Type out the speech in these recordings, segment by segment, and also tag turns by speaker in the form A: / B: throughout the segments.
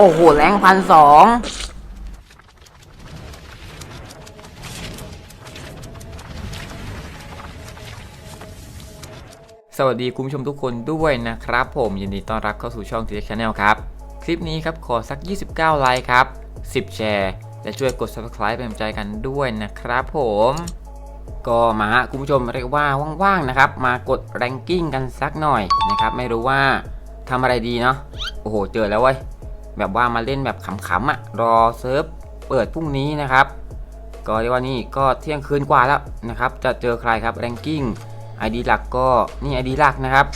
A: โอ้โห แรงพันสองสวัสดีคุณผู้ชมทุกคนด้วยนะครับ ผมยินดีต้อนรับเข้าสู่ช่อง t ี c h Channel ครับ คลิปนี้ครับขอสัก 29 ไลค์ครับ 10 แชร์ และช่วยกด Subscribe เป็นกำลังใจกันด้วยนะครับผม ก็มาคุณผู้ชมเรียกว่าว่างๆนะครับ มากดแรงกิ้งกันสักหน่อยนะครับ ไม่รู้ว่าทำอะไรดีเนาะโอ้โห เจอแล้วเว้ย แบบว่ามาเล่นแบบขำๆอะ่ะรอเซิร์ฟเปิดพรุ่งนี้นะครับ ก็เรียกว่านี่ก็เที่ยงคืนกว่าแล้วนะครับ จะเจอใครครับแรงกิ้ง ID หลักก็นี่ ID หลักนะครับ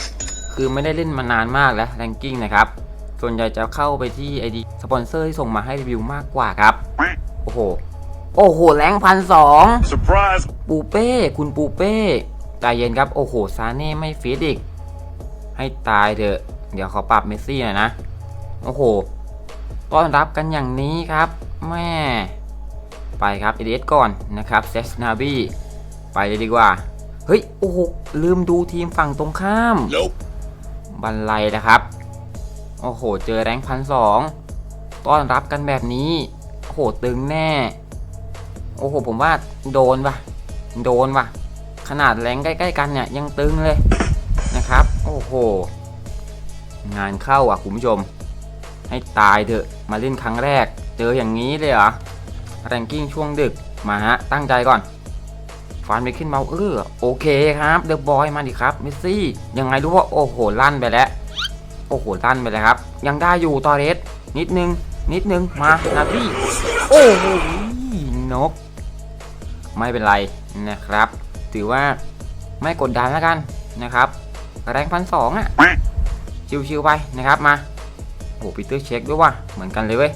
A: คือไม่ได้เล่นมานานมากแล้วแรงกิ้งนะครับ ส่วนใหญ่จะเข้าไปที่ ID สปอนเซอร์ที่ส่งมาให้รีวิวมากกว่าครับ โอ้โห โอ้โห แรงพันสอง
B: Surprise!
A: ปูเป้ คุณปูเป้ใจเย็นครับ โอ้โห ซาเน่ไม่ฟิตอีก ให้ตายเถอะ เดี๋ยวเขาปรับเมสซี่หน่อยนะ โอ้โห ต้อนรับกันอย่างนี้ครับแม่ไปครับเอเดสก่อนนะครับเซสนาบีไปเลยดีกว่า เฮ้ย โอ้โห ลืมดูทีมฝั่งตรงข้าม
B: Nope.
A: บันไลนะครับ โอ้โห เจอแรงพันสองต้อนรับกันแบบนี้โอ้โหตึงแน่ โอ้โห ผมว่าโดนปะโดนปะขนาดแรงใกล้ ๆ กันเนี่ยยังตึงเลยนะครับ โอ้โห งานเข้าอะคุณผู้ชม ให้ตายเถอะมาเล่นครั้งแรก เจออย่างนี้เลยเหรอแรงกิ้งช่วงดึกมาฮะ ตั้งใจก่อนฟันไปขึ้นเมาเออโอเคครับเดอะบอยมาดิครับเมสซี่ยังไงรู้ว่าโอ้โหลั่นไปแล้ว โอ้โหลั่นไปแล้วครับ ยังได้อยู่ตอเรสนิดนึง นิดนึงมานาบี้โอ้โหนก ไม่เป็นไรนะครับ ถือว่าไม่กดดันแล้วกันนะครับ แรงพันสองอะชิวๆไปนะครับมา โอ้ปีเตอร์เช็คด้วยว่ะ เหมือนกันเลยเว้ย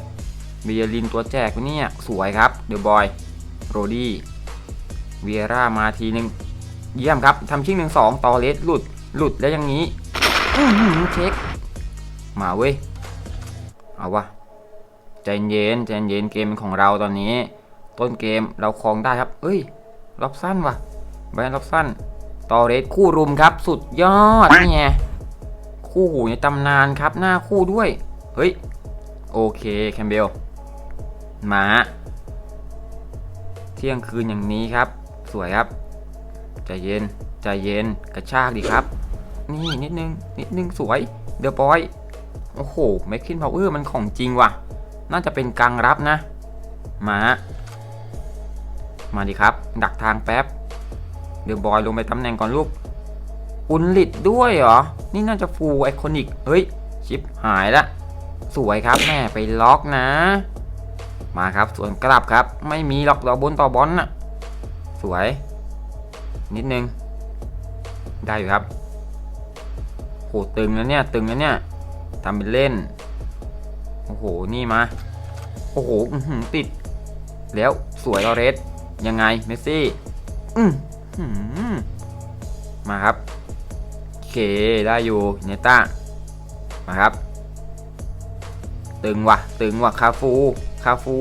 A: เบียรินตัวแจกวะเนี่ย สวยครับ เดอะบอย โรดี้ เวียร่ามาทีหนึ่งเยี่ยมครับ ทำชิ่งหนึ่งสองตอเลสหลุด หลุดแล้วอย่างนี้ อื้อหือเช็ค มาเว้ย เอาวะใจเย็นใจเย็นเกมเป็นของเราตอนนี้ ต้นเกมเราครองได้ครับ เอ้ยล็อบสั้นว่ะแบรนด์ล็อบสั้นตอเรสคู่รุมครับ สุดยอดนี่ไงคู่หูในตำนานครับ หน้าคู่ด้วย เฮ้ย โอเค แคมเบล มาเที่ยงคืนอย่างนี้ครับ สวยครับ ใจเย็น ใจเย็น กระชากดีครับ นี่นิดนึง นิดนึงสวย เดอะบอย โอ้โหแม็กคินพาวเวอร์มันของจริงว่ะ น่าจะเป็นกลางรับนะ มา มาดิครับ ดักทางแป๊บ เดอะบอยลงไปตำแหน่งก่อนลูก อุนลิดด้วยเหรอ นี่น่าจะฟูไอคอนิก เฮ้ย ชิปหายละ สวยครับแม่ไปล็อกนะ มาครับส่วนกลับครับ ไม่มีหรอกเราบนต่อบอลน่ะ สวย นิดนึง ได้อยู่ครับโหตึงนะเนี่ย ตึงนะเนี่ยทำเป็นเล่น โอ้โห นี่มา โอ้โหติด แล้วสวยลอเรส ยังไง เมสซี่ อืมาครับโอเค ได้อยู่ เนต้า มาครับ ตึงว่ะ ตึงว่ะคาฟู คาฟู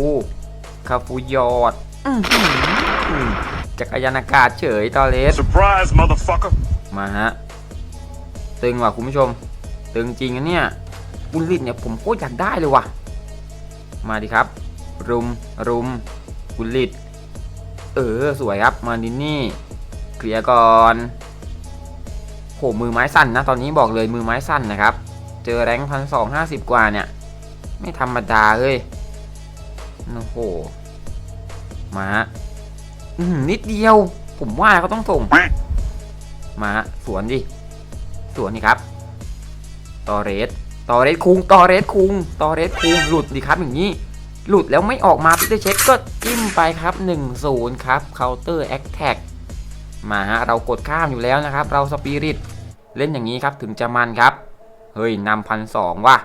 A: คาฟูยอดอื้อหืออืมจักรยานอากาศเฉยตอเลส
B: Surprise, motherfucker!
A: มาฮะ ตึงว่ะคุณผู้ชม ตึงจริงนะเนี่ยบุลลิตเนี่ยผมโคตรอยากได้เลยว่ะ มาดิครับ รุม รุมบุลลิต เออ สวยครับ มาดินี่ เคลียร์ก่อนโหมือไม้สั่นนะ ตอนนี้บอกเลยมือไม้สั่นนะครับ เจอแรงพันสองห้าสิบกว่าเนี่ย ไม่ธรรมดาเฮ้ยโอ้โห มาฮะอื้อหือนิดเดียว ผมว่าเขาต้องส่ง มาสวนดิ สวนนี่ครับ ตอเรส ตอเรสคุง ตอเรสคุง ตอเรสคุง หลุดดิครับอย่างนี้ หลุดแล้วไม่ออกมาพิเตอร์เช็คก็จิ้มไปครับ1-0ครับ เคาน์เตอร์แอคแท็กมาฮะ เรากดข้ามอยู่แล้วนะครับ เราสปิริต เล่นอย่างนี้ครับถึงจะมันครับ เฮ้ยนำพันสองว่ะ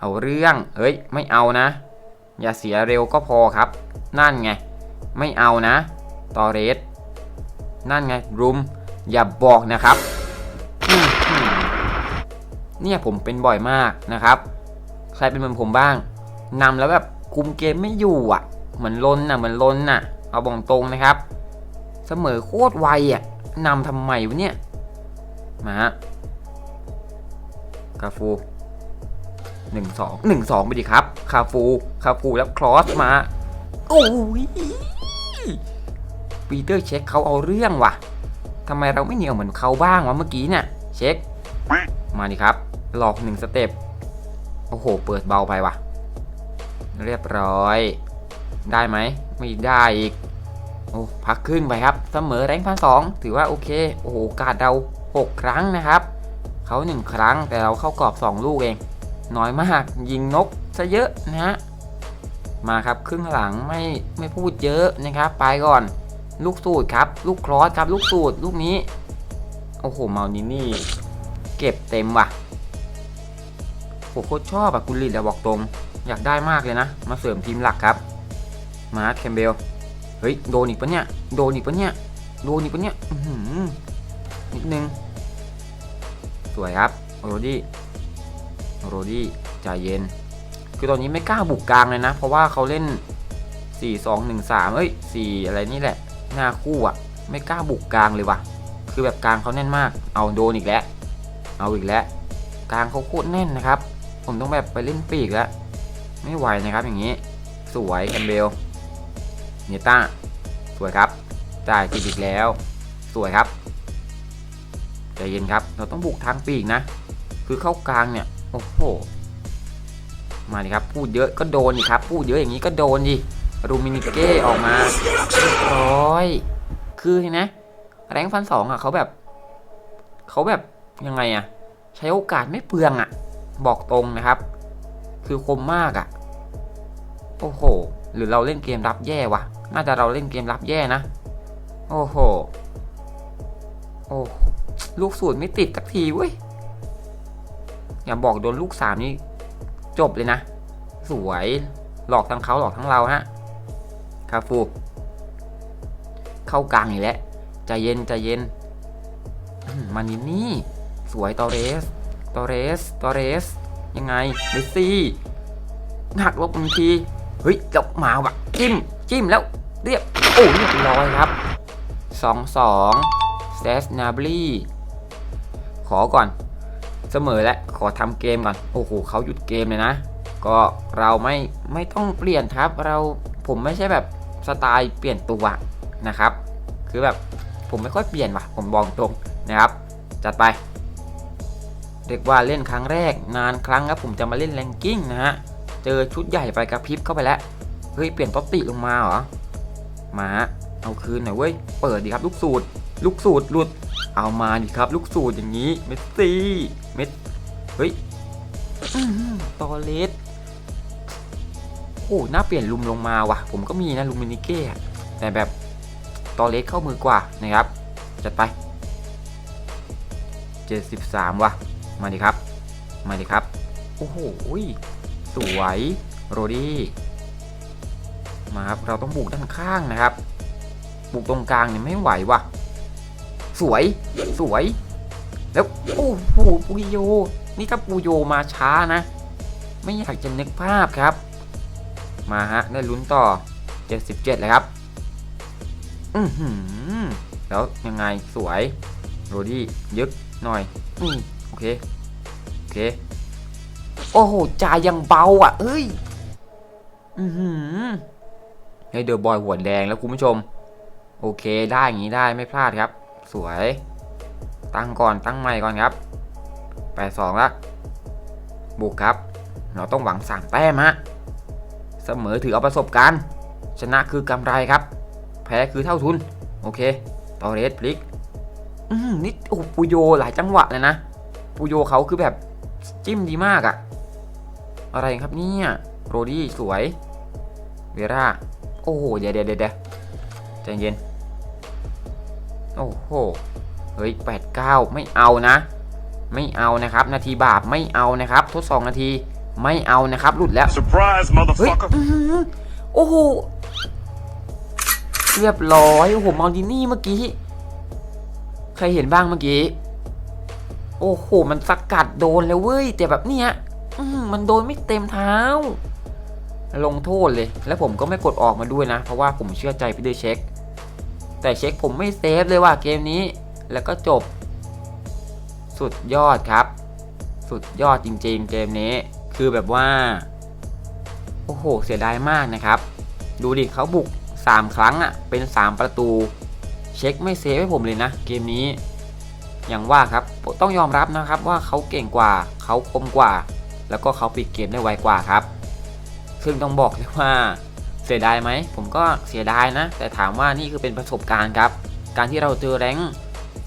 A: เอาเรื่องเฮ้ย ไม่เอานะ อย่าเสียเร็วก็พอครับ นั่นไง ไม่เอานะ ตอเรส นั่นไง รุม อย่าบอกนะครับ เนี่ยผมเป็นบ่อยมากนะครับ ใครเป็นเหมือนผมบ้างนำแล้วแบบคุมเกมไม่อยู่อะ เหมือนลนน่ะ เหมือนลนน่ะ เอาบอกตรงนะครับ เสมอโคตรไวอะนำทำไมวะเนี่ย มาฮะกาฟู หนึ่งสองหนึ่งสองไปดิครับ คาฟู คาฟูแล้วครอสมา โอ้ยปีเตอร์เช็คเขาเอาเรื่องว่ะทำไมเราไม่เหนียวเหมือนเขาบ้างวะเมื่อกี้เนี่ย เช็ค มาดิครับ หลอกหนึ่งสเต็ป โอ้โห เปิดเบาไปว่ะ เรียบร้อย ได้ไหม ไม่ได้อีก โอ้พักครึ่งไปครับ เสมอแรงพันสองถือว่าโอเค โอ้โห กาสเราหกครั้งนะครับ เขาหนึ่งครั้งแต่เราเข้ากรอบสองลูกเอง น้อยมากยิงนกซะเยอะนะฮะมาครับครึ่งหลังไม่ไม่พูดเยอะนะครับไปก่อน ลูกสูตรครับ ลูกครอสครับ ลูกสูตรลูกนี้ โอ้โหเมานินี่ เก็บเต็มว่ะโหโคตรชอบอะคุณลิดอะบอกตรง อยากได้มากเลยนะ มาเสริมทีมหลักครับ มาร์คแคมเบลเฮ้ยโดนอีกปะเนี่ยโดนอีกปะเนี่ยโดนอีกปะเนี่ยอื้อหือนิดนึง สวยครับโรดี้ โรดี้ใจเย็น คือตอนนี้ไม่กล้าบุกกลางเลยนะ เพราะว่าเขาเล่น 4 2 1 3เอ้ย 4 อะไรนี่แหละ หน้าคู่อะไม่กล้าบุกกลางเลยว่ะ คือแบบกลางเขาแน่นมาก เอาโดนอีกแล้ว เอาอีกแล้ว กลางเขาโคตรแน่นนะครับ ผมต้องแบบไปเล่นปีกแล้ว ไม่ไหวนะครับอย่างนี้ สวยแคมเบลเนต้า สวยครับ จ่ายติดอีกแล้ว สวยครับ ใจเย็นครับ เราต้องบุกทางปีกนะ คือเข้ากลางเนี่ย โอ้โห มาดิครับ พูดเยอะก็โดนดิครับ พูดเยอะอย่างนี้ก็โดนดิ รูมินิเก้ออกมาเรียบร้อย คือเห็นไหมแรงฟันสองอะเขาแบบ เขาแบบยังไงอะ ใช้โอกาสไม่เปลืองอะ บอกตรงนะครับ คือคมมากอะ โอ้โห หรือเราเล่นเกมรับแย่วะน่าจะเราเล่นเกมรับแย่นะ โอ้โห โอ้ ลูกสูตรไม่ติดสักทีเว้ย อย่าบอกโดนลูกสามนี่จบเลยนะ สวยหลอกทั้งเขาหลอกทั้งเราฮะคาฟู เข้ากลางอีกแล้วใจเย็นใจเย็นมานินี่ สวยตอเรสตอเรสตอเรส ยังไงเมสซี่หักลบบางที เฮ้ยจับมาว่ะจิ้ม จิ้มแล้ว เรียบ โอ้เรียบร้อยครับสองสองเซสนาบลีขอก่อน เสมอแล้วขอทำเกมก่อนโอ้โหเขาหยุดเกมเลยนะ ก็เราไม่ไม่ต้องเปลี่ยนครับ เราผมไม่ใช่แบบสไตล์เปลี่ยนตัวนะครับ คือแบบผมไม่ค่อยเปลี่ยนว่ะผมบอกตรงนะครับ จัดไปเรียกว่าเล่นครั้งแรกนานครั้งครับผมจะมาเล่นแรงกิ้งนะฮะเจอชุดใหญ่ไปกระพริบเข้าไปแล้วเฮ้ยเปลี่ยนต๊อตติลงมาเหรอมาเอาคืนหน่อยเว้ยเปิดดีครับลูกสูตรลูกสูตรหลุด เอามาดิครับ ลูกสูตรอย่างนี้ เมสซี่ เมสเฮ้ยตอเลสโอ้หน่าเปลี่ยนลุมลงมาว่ะ ผมก็มีนะลุมมินิเก้แต่แบบตอเลสเข้ามือกว่านะครับ จัดไป 73 ว่ะ มาดิครับ มาดิครับ โอ้โหสวยโรดี้มาครับ เราต้องบุกด้านข้างนะครับ บุกตรงกลางเนี่ยไม่ไหวว่ะ สวย สวย แล้วโอ้โหปูโย นี่ถ้าปูโยมาช้านะ ไม่อยากจะนึกภาพครับ มาฮะ ได้ลุ้นต่อ 77เลยครับ อือหือ แล้วยังไงสวยโรดี้ยึกหน่อย อืมโอเค โอเค โอ้โหจ่ายยังเบาอะ เอ้ย อือหือให้เดอะบอยหัวแดงแล้วคุณผู้ชม โอเคได้อย่างนี้ได้ไม่พลาดครับ สวย ตั้งก่อนตั้งใหม่ก่อนครับแปดสองละบุกครับ เราต้องหวังสามแต้มฮะเสมอถือเอาประสบการณ์ ชนะคือกำไรครับ แพ้คือเท่าทุน โอเคตอเรสพลิกอืมนี่โอ้ปูโยหลายจังหวะเลยนะปูโยเขาคือแบบจิ้มดีมากอะอะไรครับเนี่ยโรดี้สวยเวราโอ้โหเดี๋ยวเดี๋ยวเดี๋ยวใจเย็น โอ้โห เฮ้ยแปดเก้าไม่เอานะ ไม่เอานะครับ นาทีบาปไม่เอานะครับ ทดสองนาที ไม่เอานะครับ หลุดแล้ว
B: Surprise,
A: เฮ้ย
B: motherfucker!
A: อื้อหือโอ้โห เรียบร้อย โอ้โห มาดินี่เมื่อกี้ ใครเห็นบ้างเมื่อกี้ โอ้โห มันสกัดโดนแล้วเว้ย แต่แบบเนี้ยอื้อหือมันโดนไม่เต็มเท้า ลงโทษเลย แล้วผมก็ไม่กดออกมาด้วยนะ เพราะว่าผมเชื่อใจพี่เดอเช็ค แต่เช็คผมไม่เซฟเลยว่าเกมนี้ แล้วก็จบ สุดยอดครับ สุดยอดจริงๆ เกมนี้ คือแบบว่า โอ้โห เสียดายมากนะครับ ดูดิเขาบุก 3 ครั้งอะ่ะ เป็น 3 ประตู เช็คไม่เซฟให้ผมเลยนะ เกมนี้ อย่างว่าครับ ต้องยอมรับนะครับว่าเขาเก่งกว่า เขาคมกว่า แล้วก็เขาปิดเกมได้ไวกว่าครับ ซึ่งต้องบอกเลยว่า สียดายไหมผมก็เสียดายนะ แต่ถามว่านี่คือเป็นประสบการณ์ครับ การที่เราเจอแรง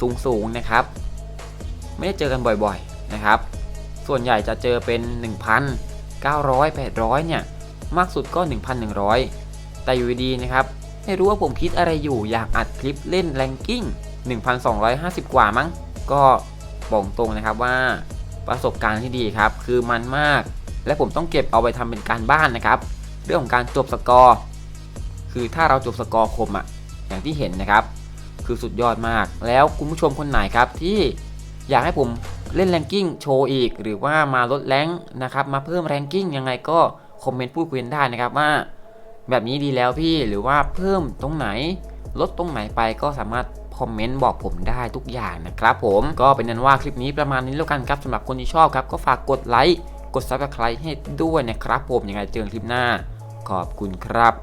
A: สูงสูงนะครับ ไม่ได้เจอกันบ่อยๆนะครับ ส่วนใหญ่จะเจอเป็น1,000 900 800 เนี่ย มากสุดก็ 1,100 แต่อยู่ดีนะครับ ไม่รู้ว่าผมคิดอะไรอยู่อยากอัดคลิปเล่นแรงกิ้ง 1,250 กว่ามั้ง ก็บอกตรงนะครับว่าประสบการณ์ที่ดีครับ คือมันมาก และผมต้องเก็บเอาไปทำเป็นการบ้านนะครับ เรื่องของการจบสกอร์คือถ้าเราจบสกอร์คมอะอย่างที่เห็นนะครับ คือสุดยอดมาก แล้วคุณผู้ชมคนไหนครับที่อยากให้ผมเล่นแรงกิ้งโชว์อีก หรือว่ามาลดแรงนะครับมาเพิ่มแรงกิ้งยังไงก็คอมเมนต์พูดคุยกันได้นะครับว่า แบบนี้ดีแล้วพี่หรือว่าเพิ่มตรงไหนลดตรงไหนไปก็สามารถคอมเมนต์บอกผมได้ทุกอย่างนะครับผมก็เป็นนั้นว่าคลิปนี้ประมาณนี้แล้วกันครับสำหรับคนที่ชอบครับ ก็ฝากกดไลค์กด subscribe ให้ด้วยนะครับผมยังไงเจอกันคลิปหน้า ขอบคุณครับ